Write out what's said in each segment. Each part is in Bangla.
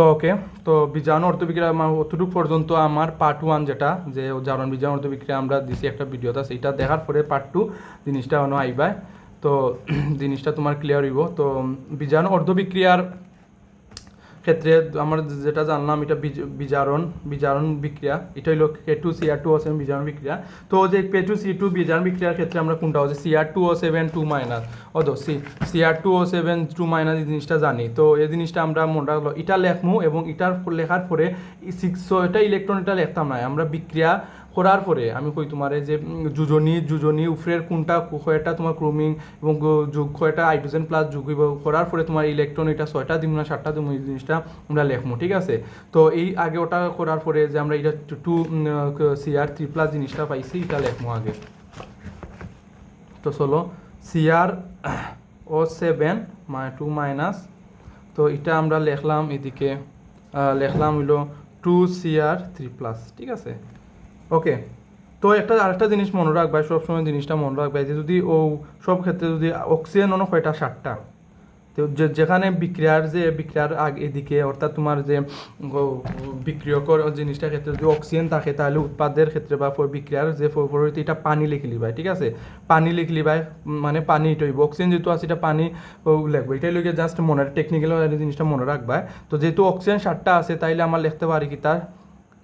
তো ওকে তো বীজাণু অর্থবিক্রিয়া আমার অতটুকু পর্যন্ত আমার পার্ট ওয়ান যেটা, যে জারণ বীজাণু অর্থবিক্রিয়া আমরা দিছি একটা ভিডিওটা সেইটা দেখার পরে পার্ট টু জিনিসটা অন্য আইবায়। তো, জিনিসটা তোমার ক্লিয়ার হইব। তো বীজাণু অর্ধবিক্রিয়ার ক্ষেত্রে আমার যেটা জানলাম, এটা বীজ- বীজারণ বীজারণ বিক্রিয়া। এটা হইল K two CR two O seven বীজারণ বিক্রিয়া। তো যে পে টু সি টু বীজারণ বিক্রিয়ার ক্ষেত্রে আমরা কোনটা হচ্ছে CR two O seven two minus অদ C CR two O seven two minus এই জিনিসটা জানি। তো এই জিনিসটা আমরা মনে রাখল এটা লেখমু এবং এটার লেখার পরে সিক্স এটা ইলেকট্রন এটা লিখতাম না। আমরা বিক্রিয়া করার পরে আমি কই তোমার যে যুজনী যুজনী, উফরের কোনটা কয়টা তোমার ক্রোমিং এবং যোগ কয়টা, হাইড্রোজেন প্লাস যোগ করার পরে তোমার ইলেকট্রন এটা ছয়টা দিব না, সাতটা দিব এই জিনিসটা আমরা লেখমু ঠিক আছে? তো এই আগে ওটা করার পরে যে আমরা এটা টু সিআর থ্রি প্লাস জিনিসটা পাইছি, এটা লেখমু আগে। তো চলো CR O seven two minus তো এটা আমরা লেখলাম এদিকে লেখলাম লিখলাম হইল টু সিআর থ্রি প্লাস ঠিক আছে? ওকে তো একটা আরেকটা জিনিস মনে রাখবা সবসময় জিনিসটা মনে রাখবা যে যদি ও সব ক্ষেত্রে যদি অক্সিজেন অন্য কয়টা সাতটা। তো যেখানে বিক্রিয়ার যে বিক্রিয়ার আগ এদিকে অর্থাৎ তোমার যে বিক্রিয়কর জিনিসটার ক্ষেত্রে যদি অক্সিজেন থাকে তাহলে উৎপাদের ক্ষেত্রে বা বিক্রিয়ার যে ফ- পরবর্তী এটা পানি লিখলি ভাই ঠিক আছে? পানি লিখলি ভাই উম, মানে পানি এটা হইব। অক্সিজেন যেহেতু আছে এটা পানি ও লিখব এটাই লিখে জাস্ট মনে টেকনিক্যাল জিনিসটা মনে রাখবা। তো যেহেতু অক্সিজেন সাতটা আছে তাইলে আমার লিখতে পারি কি তার?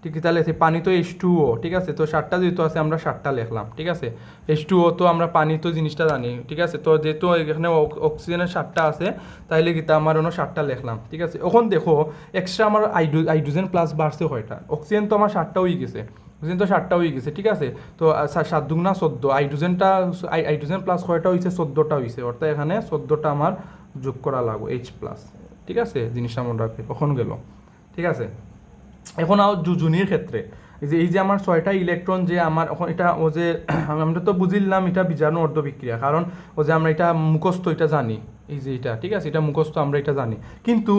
ঠিক তাহলে সে- পানি তো এইচ টু ও ঠিক আছে? তো সাতটা যেহেতু আছে, আমরা সাতটা লিখলাম, ঠিক আছে? এইচ টু ও তো আমরা পানি তো জিনিসটা জানি, ঠিক আছে? তো যেহেতু এখানে অক্সিজেনের সাতটা আছে, তাইলে কিন্তু আমার অন্য সাতটা লিখলাম, ঠিক আছে? এখন দেখো এক্সট্রা আমার আইড্রো হাইড্রোজেন প্লাস বাড়ছে কয়টা? অক্সিজেন তো আমার সাতটা হয়ে গেছে, অক্সিজেন তো সাতটা হয়ে গেছে, ঠিক আছে? তো সাত দুগুণা চোদ্দ হাইড্রোজেনটা হাই- হাইড্রোজেন প্লাস কয়টা হয়েছে? চোদ্দোটা হয়েছে, অর্থাৎ এখানে চোদ্দোটা আমার যোগ করা লাগবে এইচ প্লাস ঠিক আছে? জিনিসটা মনে রাখবে, কখন গেল, ঠিক আছে? এখন আও জুজুনির ক্ষেত্রে। এই যে এই যে আমার ছয়টা ইলেকট্রন যে আমার, এখন এটা ও যে, আমরা তো বুঝিলাম এটা বীজাণু অর্ধ বিক্রিয়া কারণ ও যে আমরা এটা মুখস্থ এটা জানি। এই যে এটা, ঠিক আছে? এটা মুখস্থ আমরা এটা জানি। কিন্তু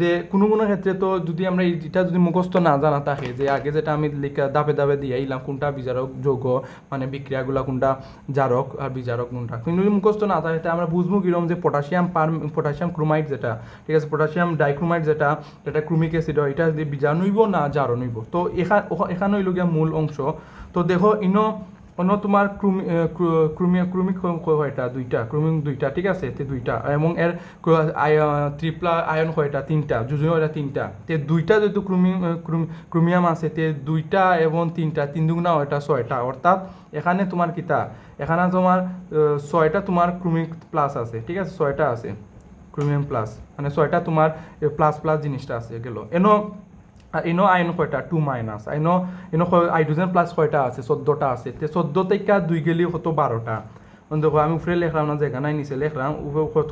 যে কোনো কোনো ক্ষেত্রে তো যদি আমরা এটা যদি মুখস্থ না জানা থাকে, যে আগে যেটা আমি লিখা দাপে দাপে দিয়ে আইলাম, কোনটা বিজারক যৌগ মানে বিক্রিয়াগুলা কোনটা জারক আর বিজারক কোনটা? কিন্তু যদি মুখস্থ না থাকে আমরা বুঝব কীরকম যে পটাশিয়াম পার পটাশিয়াম ক্রোমাইড যেটা, ঠিক আছে? পটাশিয়াম ডাইক্রোমাইড যেটা এটা ক্রুমিক অ্যাসিড হয়, এটা যদি বীজাণুইব না জারণ হইব তো এখানে এখানে হইল মূল অংশ। তো দেখো, ইনো অন্য তোমার ক্রুমি ক্রুমি ক্রুমিক কয়টা? দুইটা। ক্রুমিক দুইটা, ঠিক আছে? তে দুইটা। এবং এর ট্রিপলা আয়ন কয়টা? তিনটা। যুজুনি কয়টা? তিনটা। তে দুইটা যেহেতু ক্রুমি ক্রুমিয়াম আছে, তে দুইটা এবং তিনটা। তিন দুগুণা ওইটা ছয়টা। অর্থাৎ এখানে তোমার কিতা? এখানে তোমার ছয়টা তোমার ক্রুমিক প্লাস আছে, ঠিক আছে? ছয়টা আছে। Chromium plus. মানে ছয়টা তোমার প্লাস প্লাস জিনিসটা আছে, গেল। এনো ইনো আইন কয়টা? টু মাইনাস আইনো ইনো হাইড্রোজেন প্লাস কয়টা আছে? চোদ্দোটা আছে। তে চোদ্দ থেকে দুই গেলি হতো বারোটা দেখো আমি উপরে লিখলাম না জায়গা নাই নিচে লিখলাম।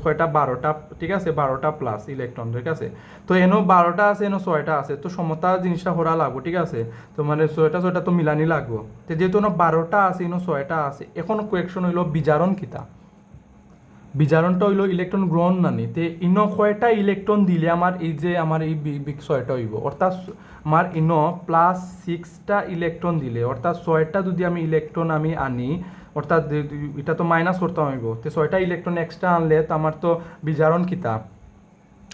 কয়টা? বারোটা ঠিক আছে বারোটা প্লাস ইলেকট্রন ঠিক আছে। তো এনো বারোটা আছে এনো ছয়টা আছে। তো সমতা জিনিসটা করা লাগবো, ঠিক আছে। তো মানে ছয়টা ছয়টা তো মিলানি লাগবো। তো যেহেতু এনো বারোটা আছে এনো ছয়টা আছে, এখন কোয়েকশন হইল বিজারণ কিতা। বিজারণটা হইল ইলেকট্রন গ্রহণ নানি। তে ইন কয়টা ইলেকট্রন দিলে আমার এই যে আমার এই ছয়টা হইব। অর্থাৎ আমার ইন প্লাস সিক্সটা ইলেকট্রন দিলে। অর্থাৎ ছয়টা যদি আমি ইলেকট্রন আমি আনি অর্থাৎ এটা তো মাইনাস করতে হইব। তো ছয়টা ইলেকট্রন এক্সট্রা আনলে তো আমার তো বিজারণ কিতা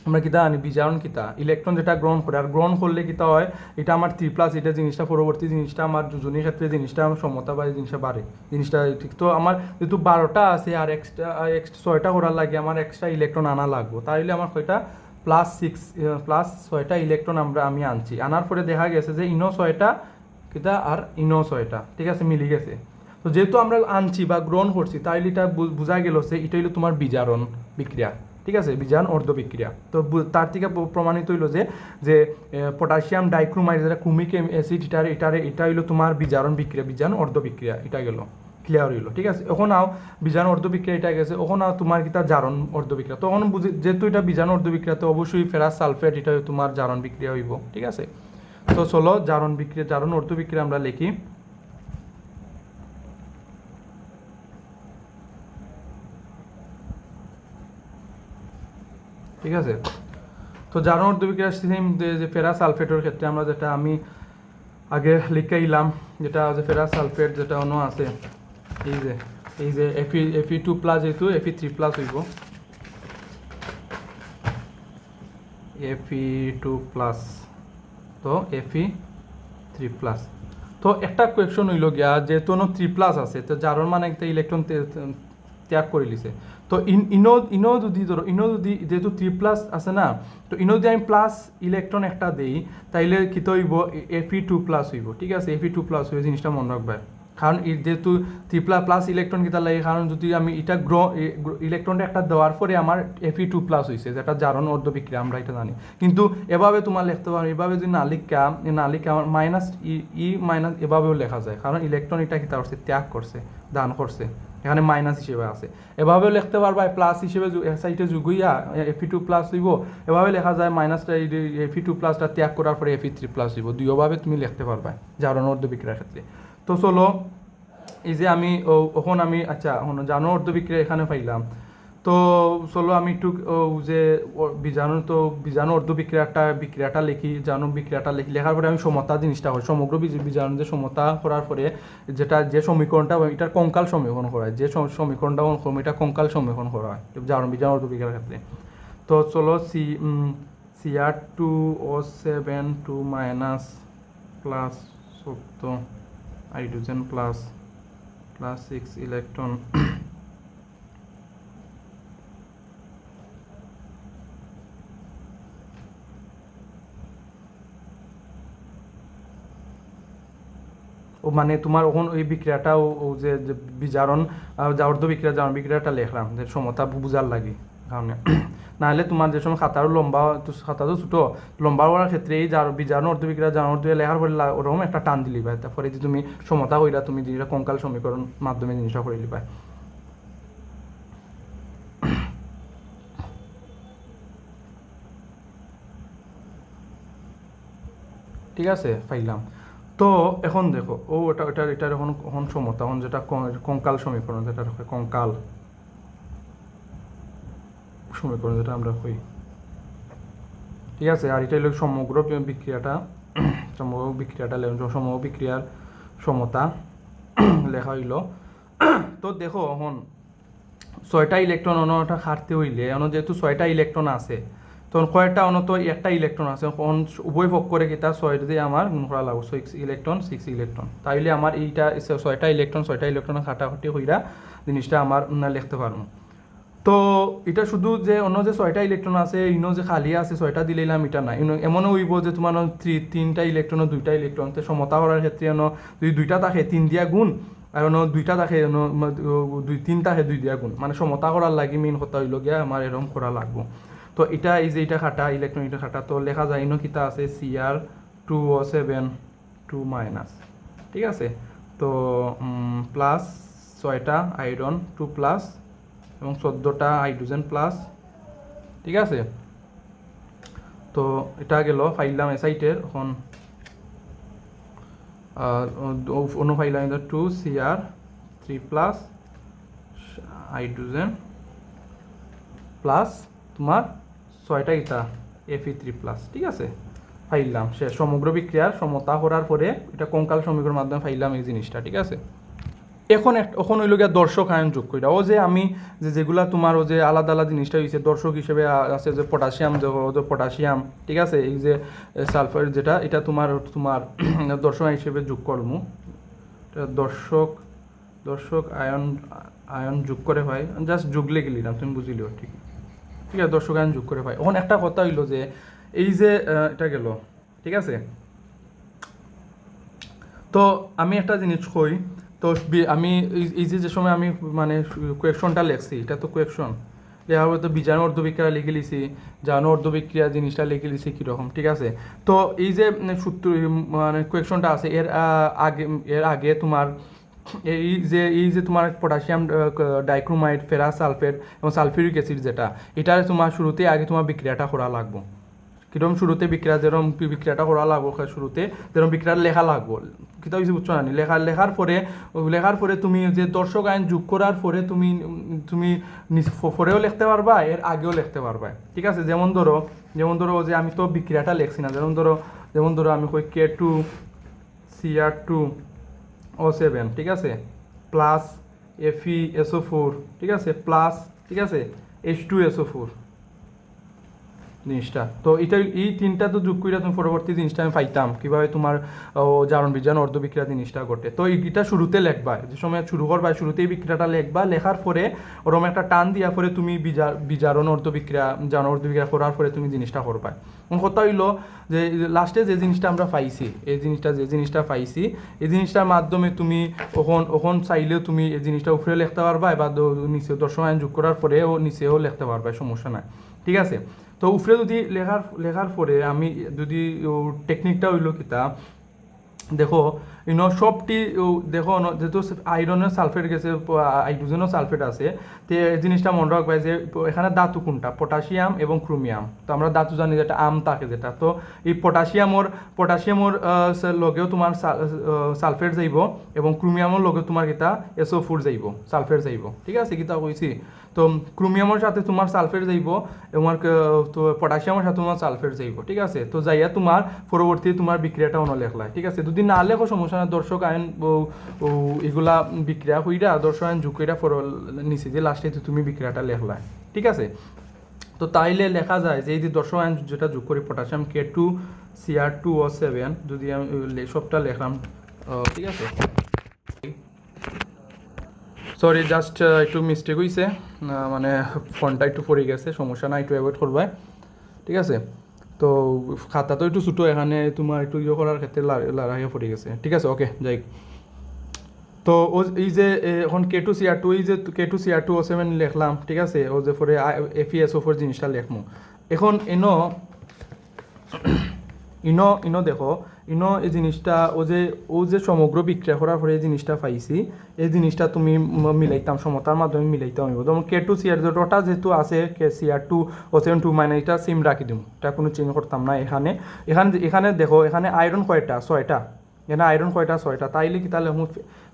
আমরা কিতা আনি বিজারণ কিতা ইলেকট্রন যেটা গ্রহণ করে। আর গ্রহণ করলে কিতা হয়, এটা আমার থ্রি প্লাস এটা জিনিসটা পরবর্তী জিনিসটা, আমার দুজনের ক্ষেত্রে জিনিসটা আমার সমতা বা জিনিসটা বাড়ে। জিনিসটা ঠিক। তো আমার যেহেতু বারোটা আছে, আর এক্সট্রা এক্সট্রা ছয়টা করার লাগে, আমার এক্সট্রা ইলেকট্রন আনা লাগবে। তাইলে আমার কয়টা? প্লাস সিক্স প্লাস ছয়টা ইলেকট্রন আমরা, আমি আনছি। আনার পরে দেখা গেছে যে ইনো ছয়টা কিতা আর ইনো ছয়টা, ঠিক আছে, মিলি গেছে। তো যেহেতু আমরা আনছি বা গ্রহণ করছি, তাইলে এটা বোঝা গেল যে এটা হইল তোমার বিজারণ বিক্রিয়া। ঠিক আছে, বিজান অর্ধ বিক্রিয়া তো তার থেকে প্রমাণিত হইল যে যে পটাশিয়াম ডাইক্রোমাইড যেটা ক্রুমিক অ্যাসিড এটার এটারে এটা হইল তোমার বিজারণ বিক্রিয়া, বিজান অর্ধ বিক্রিয়া এটা গেল। ক্লিয়ার হইল, ঠিক আছে? এখন আও বীজাণু অর্ধ বিক্রিয়া এটা গেছে, এখন আও তোমার কিতা জারণ অর্ধ বিক্রিয়া তখন বুঝি, যেহেতু এটা বীজাণু অর্ধ বিক্রিয়া তো অবশ্যই ফেরাস সালফেট এটা তোমার জারণ বিক্রিয়া হইব, ঠিক আছে? তো চলো, জারণ বিক্রিয়া, জারণ অর্ধ বিক্রিয়া আমরা লিখি। ঠিক আছে? তো জারণ অর্ধ সেম যে ফেরাস সালফেটের ক্ষেত্রে আমরা যেটা আমি আগে লিখাইলাম, যেটা যে ফেরাস সালফেট যেটা অন্য আছে, এই যে এই যে এফি এফি টু প্লাস যেহেতু এফি থ্রি প্লাস হইব। এফি টু প্লাস তো এফি থ্রি প্লাস তো একটা কোয়েকশন হইল গিয়া, যেহেতু থ্রি প্লাস আছে, তো যার মানে একটা ইলেকট্রন ত্যাগ করে লিছে তো ইন ইনো ইনো যদি ধরো ইনো যদি যেহেতু থ্রি প্লাস আছে না, তো ইনো যদি আমি প্লাস ইলেকট্রন একটা দিই, তাইলে কি হইব এফি টু প্লাস হইব, ঠিক আছে? এফি টু প্লাস হইব, জিনিসটা মনে রাখবে। কারণ যেহেতু থ্রি প্লাস ইলেকট্রন কিতা লাগে, কারণ যদি আমি এটা গ্রো ইলেকট্রনটা একটা দেওয়ার পরে আমার এফি টু প্লাস হয়েছে যেটা জারণ অর্ধ বিক্রিয়া, আমরা এটা জানি। কিন্তু এভাবে তোমার লিখতে পারো, এভাবে যদি না লিখা না আমার মাইনাস ই ই মাইনাস এভাবেও লেখা যায়, কারণ ইলেকট্রন এটা কিতা করছে ত্যাগ করছে, দান করছে, এখানে মাইনাস হিসেবে আছে। এভাবেও লিখতে পারবা প্লাস হিসেবে সাইটে যুগুইয়া এফি টু প্লাস হইব, এভাবে লেখা যায় মাইনাসটা এফি টু প্লাসটা ত্যাগ করার পরে এফি থ্রি প্লাস হইব, দুইভাবে তুমি লিখতে পারবা, জারণ অর্ধ বিক্রিয়ার ক্ষেত্রে। তো চলো, এই যে আমি ওখন আমি আচ্ছা এখন জানো অর্ধ বিক্রিয়া এখানে পাইলাম। তো চলো, আমি একটু যে বীজাণু তো বীজাণু অর্ধ বিক্রিয়াটা বিক্রিয়াটা লিখি জানো বিক্রিয়াটা লিখি লেখার পরে আমি সমতা জিনিসটা হয় সমগ্র বীজ- বীজাণু যে সমতা করার পরে, যেটা, যে সমীকরণটা এটার কঙ্কাল সমীকরণ করা হয় যে সম- সমীকরণটা এটা কঙ্কাল সমীকরণ করা হয় জানো বীজাণু অর্ধ বিক্রিয়ার ক্ষেত্রে। তো চলো C C R two O seven two minus plus চোদ্দ hydrogen plus plus six electron. ও মানে তোমার ওখান ওই বিক্রিয়াটা ও যে বিজারণ অর্ধ বিক্রিয়া জারণ বিক্রিয়াটা লেখলাম, যে সমতা বুঝার লাগে, কারণে। নাহলে তোমার যে সময় খাতারও লম্বা খাতা তো ছোটো লম্বা করার ক্ষেত্রে এই যার বিজারণ অর্ধ বিক্রিয়া জারণ অর্ধ লেখার পরে ওরকম একটা টান দিলি পাই তারপরে যে তুমি সমতা কইরা তুমি জিনিসটা কঙ্কাল সমীকরণ মাধ্যমে জিনিসটা করে দিবা ঠিক আছে, পাইলাম। তো এখন দেখো ও এটা এটা এটার এখন এখন সমতা, এখন যেটা কঙ্কাল সমীকরণ যেটা কঙ্কাল। সমীকরণ যেটা আমরা কই ঠিক আছে, আর এটা হলো সমগ্র বিক্রিয়াটা সমগ্র বিক্রিয়াটা সমগ্র বিক্রিয়ার সমতা লেখা হইল। তো দেখো, এখন ছয়টা ইলেকট্রন অনটা খাটতে হইলে অন যেহেতু ছয়টা ইলেকট্রন আছে, তখন কয়টা অনত একটা ইলেকট্রন আছে, তখন উভয় পক্ষ করে কিতা ছয় দিয়ে আমার গুণ করা লাগবে সিক্স ইলেকট্রন সিক্স ইলেকট্রন তাইলে আমার এইটা ছয়টা ইলেকট্রন ছয়টা ইলেকট্রন খাটাখাটি হইরা জিনিসটা আমার লিখতে পারব। তো এটা শুধু যে অন্য যে ছয়টা ইলেকট্রন আছে, ইনো যে খালি আছে, ছয়টা দিলাম এটা না এমনও হইব যে তোমার থ্রি তিনটা ইলেকট্রন দুইটা ইলেকট্রন তো সমতা করার ক্ষেত্রে এন যদি দুইটা থাকে, তিন দিয়া গুণ আর অন্য দুইটা থাকে দুই তিন থাকে, দুই দিয়া গুণ। মানে সমতা করার লাগি মেইন কথা হইল গিয়া আমার এরকম করা লাগবো। তো এটা এই যে এটা খাটা ইলেকট্রন এটা খাটা, তো লেখা যায়, ইনো কিতা আছে C R two O seven two minus ঠিক আছে? তো প্লাস ছয়টা আয়রন টু প্লাস এবং চোদ্দোটা হাইড্রোজেন প্লাস ঠিক আছে? তো এটা গেল ফাইলাম এসাইটের এখন অন্য ফাইলাম two C R three plus hydrogen plus তোমার ছয়টা ইটা এফি থ্রি প্লাস ঠিক আছে? ফাইলাম সে সমগ্র বিক্রিয়ার সমতা করার পরে এটা কঙ্কাল সমীকরণের মাধ্যমে ফাইলাম এই জিনিসটা, ঠিক আছে? এখন এখন হইল গিয়া দর্শক আয়ন যোগ কইরা। ও যে আমি যে যেগুলা তোমার ও যে আলাদা আলাদা জিনিসটা হয়েছে দর্শক হিসেবে আছে যে পটাশিয়াম যে পটাশিয়াম, ঠিক আছে? এই যে সালফার যেটা, এটা তোমার তোমার দর্শক হিসেবে যোগ করমু। দর্শক দর্শক আয়ন আয়ন যোগ করে ভাই জাস্ট যোগ লেগে নিলাম তুমি বুঝিলিও ঠিক। ঠিক আছে, দর্শক আয়ন যোগ করে ভাই এখন একটা কথা হইল যে, এই যে এটা গেল, ঠিক আছে? তো আমি একটা জিনিস কই তো আমি এই- যে যে সময় আমি মানে কোয়েকশনটা লেখছি, এটা তো কোয়েকশন লেখার পরে তো বীজাণু অর্ধবিক্রিয়া লিখে লিছি, জানু অর্ধবিক্রিয়া জিনিসটা লিখে লিছি কীরকম, ঠিক আছে? তো এই যে সূত্র মানে কোয়েকশনটা আছে, এর আগে এর আগে তোমার, এই যে এই যে তোমার পটাশিয়াম ডাইক্রোমাইড ফেরাস সালফেট এবং সালফিউরিক অ্যাসিড যেটা এটা তোমার শুরুতে আগে তোমার বিক্রিয়াটা করা লাগবো। কিরম শুরুতে বিক্রিয়া যেরকম বি- বিক্রিয়াটা করা লাগবো শুরুতে যেরকম বিক্রিয়ার লেখা লাগবো। কিতা হয়েছে বুঝছ না লেখা লেখার পরে লেখার পরে তুমি যে দর্শক আইন যোগ করার পরে তুমি তুমি পরেও লিখতে পারবা এর আগেও লিখতে পারবা ঠিক আছে, যেমন ধরো যেমন ধরো যে আমি তো বিক্রিয়াটা লেখছি না, যেমন ধরো যেমন ধরো আমি কই K two C R two O seven ঠিক আছে? প্লাস এফি এসও ফোর ঠিক আছে? প্লাস ঠিক আছে? এইচ টু এসও ফোর জিনিসটা। তো এটা, এই তিনটা তো যোগ করে তুমি পরবর্তী জিনিসটা আমি পাইতাম। কীভাবে তোমার জারণ বিজারণ অর্ধ বিক্রিয়া জিনিসটা ঘটে। তো এইটা শুরুতে লেখবা। যে সময় শুরু করবা শুরুতেই বিক্রিয়াটা লেখবা, লেখার পরে ওরম একটা টান দিয়া পরে তুমি বিজার বিজারণ, অর্ধ বিক্রিয়া, জারণ, অর্ধ বিক্রিয়া করার পরে তুমি জিনিসটা করবা। কথা হইল যে, লাস্টে যে জিনিসটা আমরা পাইছি, এই জিনিসটা, যে জিনিসটা পাইছি, এই জিনিসটার মাধ্যমে তুমি ওখন ওখন চাইলেও তুমি এই জিনিসটা উপরে লিখতে পারবা বা নিচে দর্শক আইন যোগ করার পরেও নিচেও লিখতে পারবা, সমস্যা নাই। ঠিক আছে? তো উপরে যদি লেখার লেখার পরে আমি যদি টেকনিকটা হইল কিতা, দেখো ইনো সবটি দেখো যেহেতু আয়রনের সালফেট গেছে হাইড্রোজেনও সালফেট আছে, তো এই জিনিসটা মনে রাখবে যে এখানে ধাতু কোনটা? পটাশিয়াম এবং ক্রোমিয়াম তো আমরা ধাতু জানি যেটা আম থাকে যেটা। তো এই পটাশিয়ামর পটাশিয়ামর লগেও তোমার সালফেট যাইব এবং ক্রোমিয়ামর লগেও তোমার কিতা? এসও ফুড যাইব সালফেট যাইব। ঠিক আছে, কিতা কইছি? তো ক্রোমিয়ামের সাথে তোমার সালফেট যাইব তোমার তো পটাশিয়ামের সাথে তোমার সালফেট যাইব, ঠিক আছে? তো যাইয়া তোমার পরবর্তী তোমার বিক্রিয়াটা অন্য লেখলায় ঠিক আছে? যদি না লেখো সমস্যা না দর্শক আইন এগুলা বিক্রিয়া হইরা দর্শক আইন ঝুঁকিটা ফর নিচে যে লাস্টে তুমি বিক্রিয়াটা লেখলায় ঠিক আছে? তো তাইলে লেখা যায় যে এই যে দর্শক আইন যেটা যোগ করি potassium K two CR two O seven যদি আমি সবটা লেখলাম ঠিক আছে? সরি জাস্ট একটু মিস্টেক হয়েছে মানে ফোনটা একটু পড়ে গেছে, সমস্যা না একটু অ্যাভয়েড করবে। ঠিক আছে? তো খাতা তো একটু ছোটো, এখানে তোমার একটু ইয়ে করার ক্ষেত্রে লড়াইয়ে পড়ে গেছে। ঠিক আছে? ওকে যাই। তো ও এই যে এখন কে টু সিআর টু এই যে K two CR two O seven লিখলাম, ঠিক আছে? ও যে পরে F E S O four জিনিসটা লিখমু। এখন এনো ইনো ইনো দেখো ইনো এই জিনিসটা, ও যে ও যে সমগ্র বিক্রিয়া করার পরে এই জিনিসটা পাইছি, এই জিনিসটা তুমি মিলাইতাম, সমতার মাধ্যমে মিলাইতাম হইব যেমন কে টু সিআর ওটা যেহেতু আছে K CR two O seven two মানে এটা সিম রাখি দিম। এটা কোনো চেঞ্জ করতাম না এখানে। এখানে এখানে দেখো, এখানে আয়রন কয়টা? ছয়টা। এখানে আয়রন কয়টা? ছয়টা। তাইলে কি তাহলে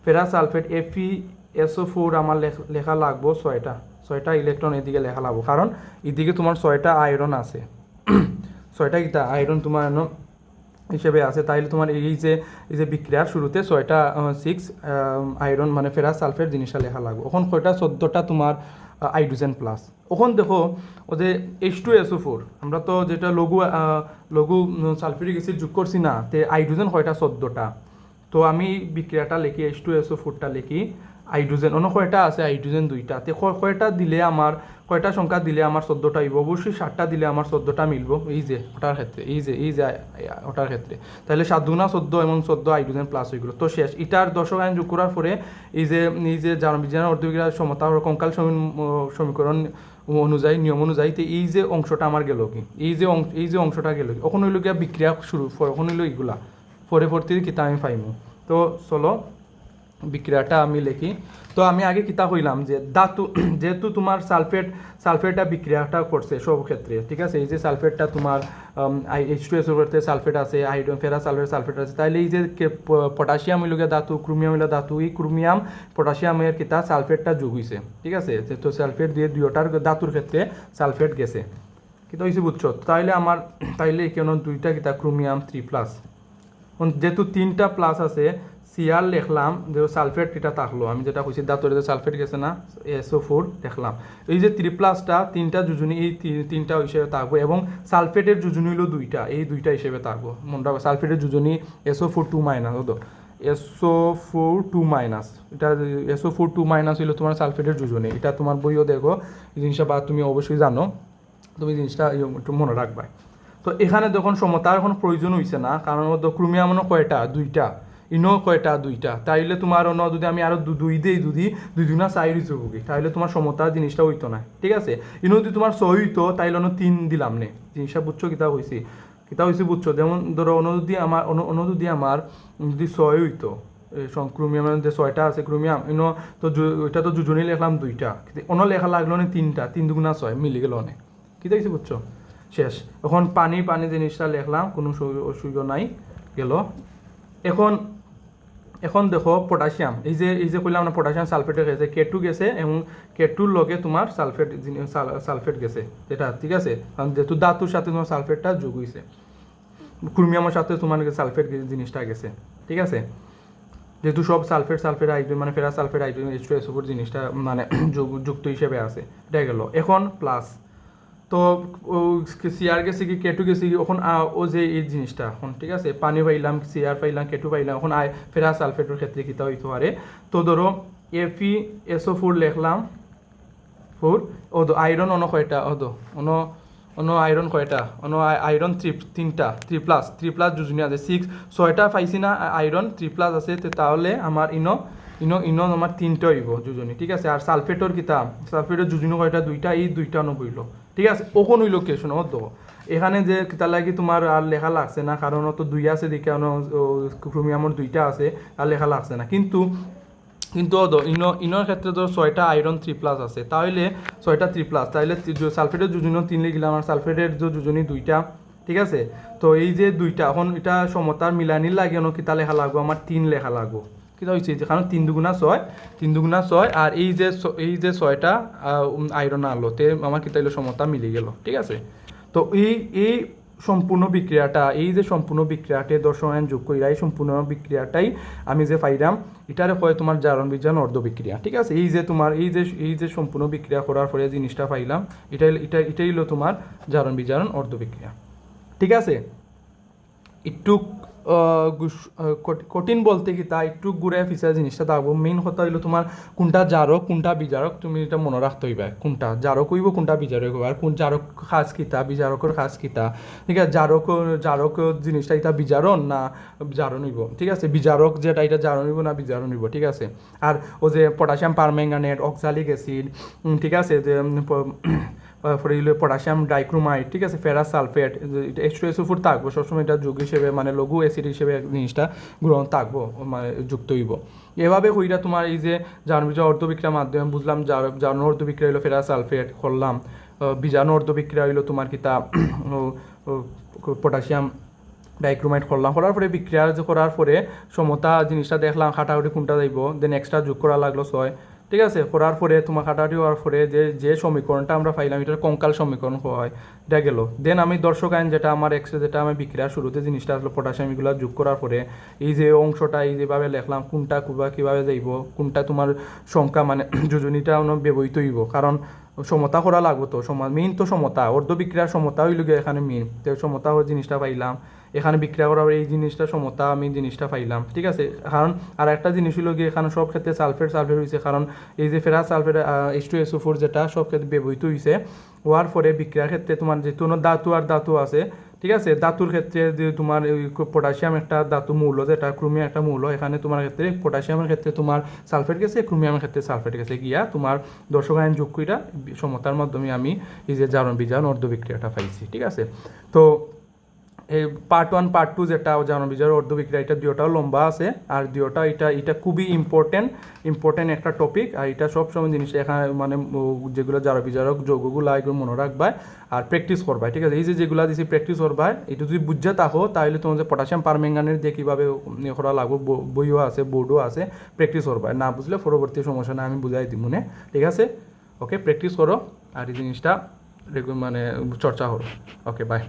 ফেরা সালফেট এফি এসও ফোর আমার লেখ- লাগবো ছয়টা। ছয়টা ইলেকট্রন এদিকে লেখা লাগবো। কারণ এদিকে তোমার ছয়টা আয়রন আছে। ছয়টা কিতা? আয়রন তোমার হিসেবে আছে। তাইলে তোমার এই যে এই যে বিক্রিয়ার শুরুতে ছয়টা সিক্স আয়রন মানে ফেরাস সালফেট জিনিসটা লেখা লাগবে। ওখন কয়টা চোদ্দোটা তোমার হাইড্রোজেন প্লাস ওখন দেখো, ও যে এইচ টু এসও ফোর আমরা তো যেটা লঘু লঘু সালফিউরিক অ্যাসিড যোগ করছি না, তে হাইড্রোজেন কয়টা চোদ্দোটা। তো আমি বিক্রিয়াটা লিখি এইচ টু এসও ফোরটা লিখি। হাইড্রোজেন, অন্য কয়টা আছে? হাইড্রোজেন দুইটা। তে কয়টা দিলে আমার কয়টা সংখ্যা দিলে আমার চোদ্দোটা হইব অবশ্যই ষাটটা দিলে আমার চোদ্দোটা মিলব। এই যে ওটার ক্ষেত্রে, এই যে এই যে ওটার ক্ষেত্রে। তাহলে সাত দুনা চোদ্দ এবং চোদ্দ হাইড্রোজেন প্লাস হয়ে গেলো। তো শেষ। এটার দশক আইন যোগ করার পরে এই যে এই যে জারণ বিজ্ঞান অর্ধবিজ্ঞান সমতা কঙ্কাল সমী- সমীকরণ অনুযায়ী, নিয়ম অনুযায়ী, তো এই যে অংশটা আমার গেল কি এই যে অংশ এই যে অংশটা গেল কি ওখানে হইল গিয়া বিক্রিয়া শুরু ওখানে হইল এগুলা পরে পরবর্তী কিতা আমি পাইমু। তো চলো বিক্রিয়াটা আমি লিখি। তো আমি আগে কিতা কইলাম যে ধাতু যেহেতু তোমার সালফেট, সালফেটটা বিক্রিয়াটা করছে সব ক্ষেত্রে ঠিক আছে? এই যে সালফেটটা তোমার এইচ টু এসের করতে সালফেট আছে হাইড্রোন ফেরা সালফেট সালফেট আছে তাহলে এই যে পটাশিয়াম হইল গিয়া ধাতু ক্রোমিয়াম হইল ধাতু এই ক্রোমিয়াম, পটাশিয়ামের কিতা সালফেটটা যোগ হইছে, ঠিক আছে? তো সালফেট দিয়ে দুইটার ধাতুর ক্ষেত্রে সালফেট গেছে। কিন্তু হয়েছে বুঝছ? তাইলে আমার, তাইলে কেন দুইটা কিতা ক্রোমিয়াম থ্রি প্লাস। যেহেতু তিনটা প্লাস আছে সিআর লিখলাম যে সালফেট এটা থাকল আমি যেটা কইছি দাঁতরে যে সালফেট গেছে না এসও ফোর দেখলাম। এই যে থ্রি প্লাসটা তিনটা যোজনী, এই তিনটা হিসেবে থাকব এবং সালফেটের যোজনী হলো দুইটা, এই দুইটা হিসেবে থাকব মনে রাখব সালফেটের যোজনী এসও ফোর টু মাইনাস হতো এসও ফোর টু মাইনাস এটা এসও ফোর টু মাইনাস হলো তোমার সালফেটের যোজনী। এটা তোমার বইও দেখো জিনিসটা বা তুমি অবশ্যই জানো, তুমি জিনিসটা একটু মনে রাখবা তো এখানে যখন সমতার এখন প্রয়োজন হইছে না কারণ মধ্যে ক্রোমিয়ামনো কয়টা, দুইটা। ইনো কয়টা? দুইটা। তাইলে তোমার অন্য যদি আমি আরও দুই দেই দুদি দুই দুনা চাই দিতে বুকি, তাইলে তোমার সমতার জিনিসটা হইতো না। ঠিক আছে? ইনো যদি তোমার ছয় হইতো, তাইলে অন্য তিন দিলাম নে। জিনিসটা বুঝছ কিতা হয়েছি কিতা হয়েছে বুঝছ? যেমন ধরো অন্য যদি আমার অন্য যদি আমার যদি ছয় হইতো ক্রোমিয়ামের যে ছয়টা আছে, ক্রোমিয়াম, ইনো তো ওইটা তো দুজনেই লিখলাম দুইটা। অন্য লেখা লাগল না তিনটা, তিন দুগুণা ছয়, মিলে গেল অনেক কি দেখছি বুঝছ? শেষ। এখন পানি পানি জিনিসটা লিখলাম, কোনো অসুবিধা নাই, গেল। এখন এখন দেখো পটাশিয়াম এই যে এই যে কইলাম আমরা পটাশিয়াম সালফেটে গেছে কে টু গেছে এবং কে টুর লগে তোমার সালফেট সালফেট গেছে, যেটা, ঠিক আছে? কারণ যেহেতু ধাতুর সাথে তোমার সালফেটটা যোগ হয়েছে ক্রোমিয়ামের সাথে তোমার সালফেট জিনিসটা গেছে, ঠিক আছে? যেহেতু সব সালফেট সালফেট হাইড্রোজেন মানে ফেরা সালফেট হাইড্রোজেন এইচ টু জিনিসটা মানে যুক্ত হিসেবে আছে, এটা গেল। এখন প্লাস তো সিয়ার গেছে কি কেটু গেছে কি এখন আ, ও যে এই জিনিসটা এখন ঠিক আছে পানি পাইলাম সিয়ার পাইলাম কেটু পাইলাম এখন আই ফেরা সালফেটের ক্ষেত্রে কিতা হইতে পারে তো ধরো এফি এসও ফোর লিখলাম ফোর ও তো আয়রন অন কয়টা ও তো অন অন আয়রন কয়টা অন আয়রন থ্রি তিনটা থ্রি প্লাস থ্রি প্লাস যোজনী আছে সিক্স ছয়টা পাইছি না আয়রন থ্রি প্লাস আছে তাহলে আমার ইনো ইনো ইনো আমার তিনটা হইব যোজনী ঠিক আছে আর সালফেটর কিতা সালফেটের যোজনী কয়টা দুইটা এই দুইটা ন বইল ঠিক আছে ওখন হইল কে শোনো তো এখানে যে কিতা লাগি তোমার আর লেখা লাগছে না কারণ তো দুই আছে, দেখে ক্রোমিয়ামর দুইটা আছে আর লেখা লাগছে না। কিন্তু কিন্তু ইনো ইনোর ক্ষেত্রে ধর ছয়টা আয়রন থ্রি প্লাস আছে। তাহলে ছয়টা থ্রি প্লাস তাহলে সালফেটের যোজনী তিন লিখলাম আর সালফেটের যে, যোজনী দুইটা, ঠিক আছে? তো এই যে দুইটা এখন এটা সমতার মিলানির লাগে কিতা লেখা লাগবো আমার তিন লেখা লাগবো। কিতা হয়েছে। কারণ তিন দুগুণা ছয়, তিন দুগুণা ছয় আর এই যে এই যে ছয়টা আয়রন আলো তে আমার কিতা হইল সমতা মিলে গেল, ঠিক আছে? তো এই এই সম্পূর্ণ বিক্রিয়াটা, এই যে সম্পূর্ণ বিক্রিয়াটে দর্শনায়ন যোগ করিয়া এই সম্পূর্ণ বিক্রিয়াটাই আমি যে পাইলাম এটারে হয় তোমার জারণ বিজ্ঞান অর্ধ বিক্রিয়া, ঠিক আছে? এই যে তোমার, এই যে এই যে সম্পূর্ণ বিক্রিয়া করার পরে জিনিসটা পাইলাম, এটাই, এটা, এটাই হলো তোমার জারণ বিজারণ অর্ধ বিক্রিয়া, ঠিক আছে? একটু আহ, কঠ- কঠিন বলতে কি তা একটু ঘুরে ফিসা জিনিসটা থাকব মেইন কথা হইল তোমার কোনটা জারক কোনটা বিজারক তুমি এটা মনে রাখতে হইবে কোনটা জারক হইব কোনটা বিজারক হইব আর কোন জারক খাস কিতা বিজারকের খাস কিতা ঠিক আছে জারক জারক জিনিসটা এটা বিজারণ না জারণ হইব ঠিক আছে বিজারক যেটা এটা জারণ হইব না বিজারণ হইব ঠিক আছে আর ও যে পটাশিয়াম পারম্যাঙ্গানেট অক্সালিক অ্যাসিড ঠিক আছে যে তারপরে হইল পটাশিয়াম ডাইক্রোমাইড ঠিক আছে? Ferrous sulphate H two SO four থাকব। সবসময় এটা যোগ হিসেবে মানে লঘু অ্যাসিড হিসেবে জিনিসটা গ্রহণ থাকব মানে যুক্ত হইব। এভাবে হইরা তোমার এই যে জানবিজা অর্ধবিক্রিয়ার মাধ্যমে বুঝলাম জানো অর্ধবিক্রিয়া হইল ফেরাস সালফেট করলাম। বীজাণু অর্ধবিক্রিয়া হইল তোমার কিতা পটাশিয়াম ডাইক্রোমাইট করলাম। করার পরে বিক্রিয়া করার পরে সমতা জিনিসটা দেখলাম, খাটাখাটি কোনটা যাইব দেন এক্সট্রা যোগ করা লাগল ছয়। ঠিক আছে, করার পরে, তোমার খাটাখাটি হওয়ার পরে যে যে সমীকরণটা আমরা পাইলাম, এটার কঙ্কাল সমীকরণ হয়, এটা গেল। দেন আমি দর্শক আইন যেটা, আমার এক্সে যেটা আমি বিক্রিয়ার শুরুতে জিনিসটা আসলো পটাশিয়াম এগুলো যোগ করার পরে, এই যে অংশটা, এই যেভাবে লেখলাম, কোনটা কুবা কীভাবে যাইব, কোনটা তোমার সংখ্যা মানে যোজনীটা ব্যবহৃত হইব, কারণ সমতা করা লাগবো তো, সমা মেইন তো সমতা অর্ধ বিক্রিয়ার সমতা হইল এখানে মেইন তো সমতা জিনিসটা পাইলাম। এখানে বিক্রিয়া করার এই জিনিসটা সমতা, আমি জিনিসটা পাইলাম, ঠিক আছে? কারণ আর একটা জিনিস হলো গিয়ে এখানে সব ক্ষেত্রে সালফেট সালফেট হয়েছে কারণ এই যে ferrous sulphate H two SO four যেটা সব ক্ষেত্রে ব্যবহৃত হয়েছে হওয়ার পরে বিক্রিয়ার ক্ষেত্রে তোমার যেহেতু কোনো ধাতু আর ধাতু আছে, ঠিক আছে? ধাতুর ক্ষেত্রে যে তোমার পটাশিয়াম একটা ধাতু মৌল যেটা ক্রোমিয়াম একটা মৌল, এখানে তোমার ক্ষেত্রে পটাশিয়ামের ক্ষেত্রে তোমার সালফেট গেছে ক্রোমিয়ামের ক্ষেত্রে সালফেট গেছে। গিয়া তোমার দর্শক আইন যোগ সমতার মাধ্যমে আমি এই যে জারণ, বিজারণ অর্ধ বিক্রিয়াটা পাইছি, ঠিক আছে? তো এই পার্ট ওয়ান পার্ট টু যেটা অর্ধ বিক্রিয়া এটা দুইটাও লম্বা আছে, আর দুইটা এটা এটা খুবই ইম্পর্টেন্ট ইম্পর্টেন্ট একটা টপিক আর এটা সবসময় জিনিস এখানে মানে যেগুলো যারা বিচারক যোগগুলো এগুলো মনে রাখবা, আর প্র্যাকটিস করবা, ঠিক আছে? এই যে যেগুলো দিছি প্র্যাকটিস করবা, এটা যদি বুঝতে থাকো, তাহলে তোমার যে পটাশিয়াম পারমেঙ্গানের দিয়ে কীভাবে করা লাগবে বইও আছে বোর্ডও আছে প্র্যাকটিস করবা। না বুঝলে পরবর্তী সমস্যা না আমি বুঝাই দিব মনে ঠিক আছে? ওকে প্র্যাকটিস করো, আর এই জিনিসটা মানে চর্চা করো। Okay bye